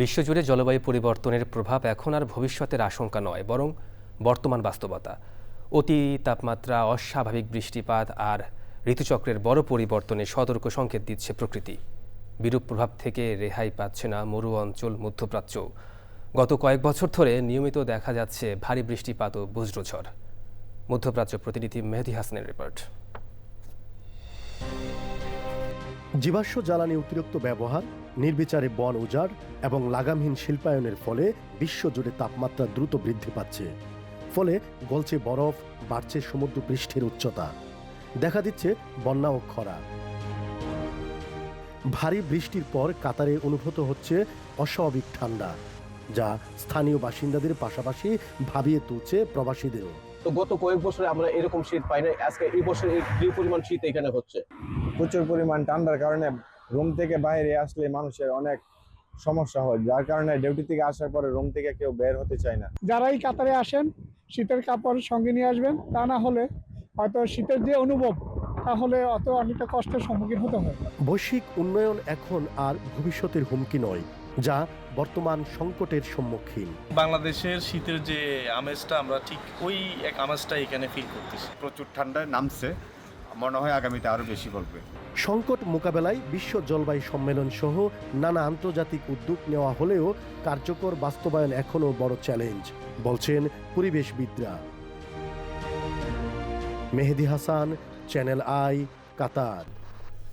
বিশ্বজুড়ে জলবায়ু পরিবর্তনের প্রভাব এখন আর ভবিষ্যতের আশঙ্কা নয়, বরং বর্তমান বাস্তবতা। অতি তাপমাত্রা, অস্বাভাবিক বৃষ্টিপাত আর ঋতুচক্রের বড় পরিবর্তনে সতর্ক সংকেত দিচ্ছে প্রকৃতি। বিরূপ প্রভাব থেকে রেহাই পাচ্ছে না মরু অঞ্চল, মধ্যপ্রাচ্য। গত কয়েক বছর ধরে নিয়মিত দেখা যাচ্ছে ভারী বৃষ্টিপাত ও বজ্রঝড়। মধ্যপ্রাচ্য প্রতিনিধি মেহেদি হাসানের রিপোর্ট। জীবাশ্ম জ্বালানি অতিরিক্ত ব্যবহার, নির্বিচারে বন উজাড় এবং লাগামহীন শিল্পায়নের ফলে বিশ্বজুড়ে তাপমাত্রা দ্রুত বৃদ্ধি পাচ্ছে। ফলে গলছে বরফ, বাড়ছে সমুদ্র পৃষ্ঠের উচ্চতা। দেখা দিচ্ছে বন্যা ও খরা। ভারী বৃষ্টির পর কাতারে অনুভূত হচ্ছে অস্বাভাবিক ঠান্ডা, যা স্থানীয় বাসিন্দাদের পাশাপাশি ভাবিয়ে তুলছে প্রবাসীদেরও। তো গত কয়েক বছরে আমরা এরকম শীত পাই না আজকে এই বছর এই পরিমাণ শীত এখানে হচ্ছে। প্রচুর পরিমাণ ঠান্ডার কারণে রুম থেকে বাইরে আসলে মানুষের অনেক সমস্যা হয়। যার কারণে ডিউটি থেকে আসার পরে রুম থেকে কেউ বের হতে চায় না। যারাই কাতারে আসেন শীতের কাপড় সঙ্গে নিয়ে আসবেন তা না হলে হয়তো শীতের যে অনুভব তাহলে অত অনেকটা কষ্টের সম্মুখীন হতে হয়। বৈশ্বিক উন্নয়ন এখন আর ভবিষ্যতের হুমকি নয় যা বর্তমান সংকটের সম্মুখীন। বাংলাদেশের শীতের যে আমেজটা আমরা ঠিক ওই এক আমেজটা এখানে ফিল করতেছি। প্রচুর ঠান্ডায় নামছে মনে হয় আগামীতে আরও বেশি করবে সংকট মোকাবেলায় বিশ্ব জলবায়ু সম্মেলন সহ নানা আন্তর্জাতিক উদ্যোগ নেওয়া হলেও কার্যকর বাস্তবায়ন এখনও বড় চ্যালেঞ্জ, বলছেন পরিবেশবিদরা। Mehedi Hasan, channel I, Qatar.